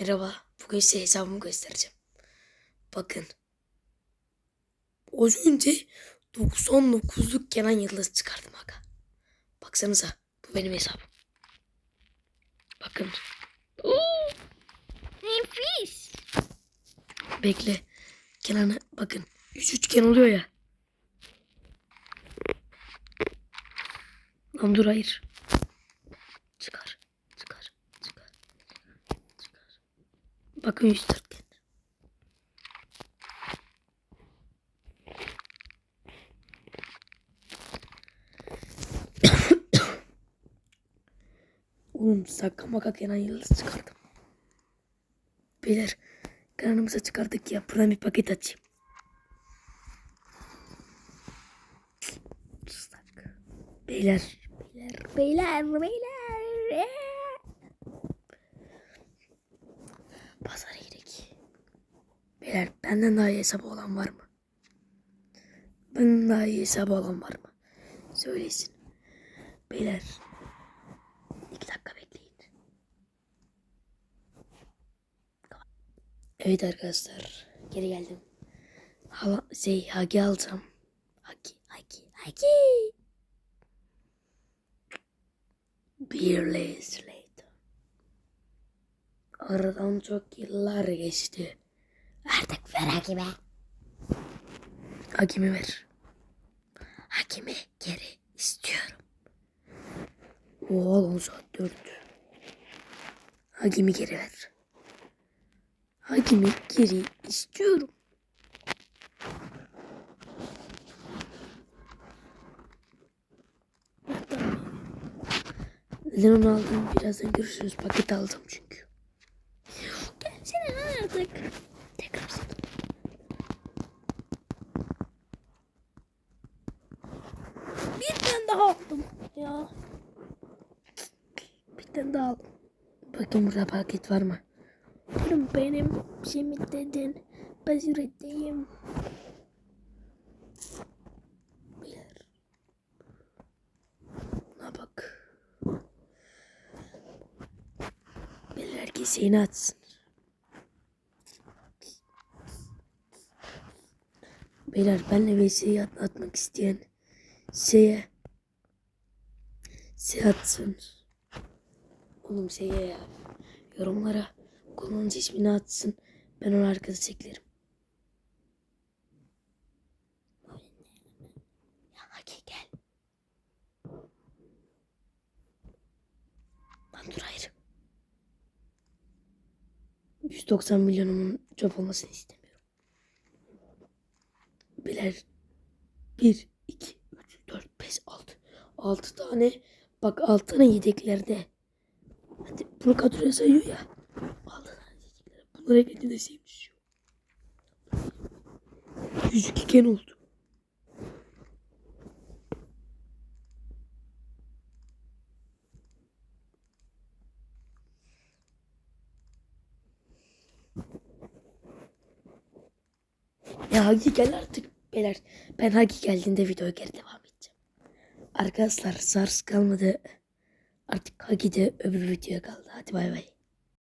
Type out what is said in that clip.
Merhaba. Bugün size hesabımı göstereceğim. Bakın. Az önce 99'luk Kenan Yıldız çıkardım aga. Baksanıza. Bu benim hesabım. Bakın. Nefis. Bekle. Kenan'a bakın. Üç üçgen oluyor ya. Lan dur hayır. Çıkar. Çıkar. Çıkar. Bakın yüz dörtgen. Oğlum sakka maka Kenan Yıldız çıkardım. Beyler kanalımıza çıkardık ya. Buradan bir paket açayım. Beyler. Beyler. Beyler. Beyler. Pazara gidelim. Beyler benden daha iyi hesabı olan var mı? Benden daha iyi hesabı olan var mı? Söylesin. Beyler. iki dakika bekleyin. Evet arkadaşlar. Geri geldim. Hala şey Hagi alacağım. Hagi, Hagi, Hagi. Later. Aradan çok yıllar geçti. Artık ver Hagi'me. Hagi'mi ver. Hagi'mi geri istiyorum. Oğlum saat dört. Hagi'mi geri ver. Hakimi geri istiyorum. Neden onu aldım? Birazdan görüşürüz. Paket aldım çünkü. Artık. Tekrar sen. Bir tane daha aldım. Ya. Bir tane daha aldım. Bakayım burada paket var mı? Oğlum benim Basiret'teyim. Beyler. Buna bak. Herkes yeni atsın. Beyler benle VS'yi at atmak isteyen şeye şey atsın. Oğlum şeye ya. Yorumlara kullanıcı ismini atsın. Ben onu arkada gel. Lan dur hayır. 190 milyonumun çöp olmasını istemiyorum. Biler. 1, 2, 3, 4, 5, 6. 6 tane. Bak 6 tane yedeklerde. Hadi bunu kadroya sayıyor ya. 6 tane yedekler. Bunlar eklediğinde sevmiş. Yüzük iken oldu. Ya Hagi gel artık beyler. Ben Hagi geldiğinde videoya geri devam edeceğim. Arkadaşlar SARS kalmadı. Artık Hagi de öbür videoya kaldı. Hadi bay bay.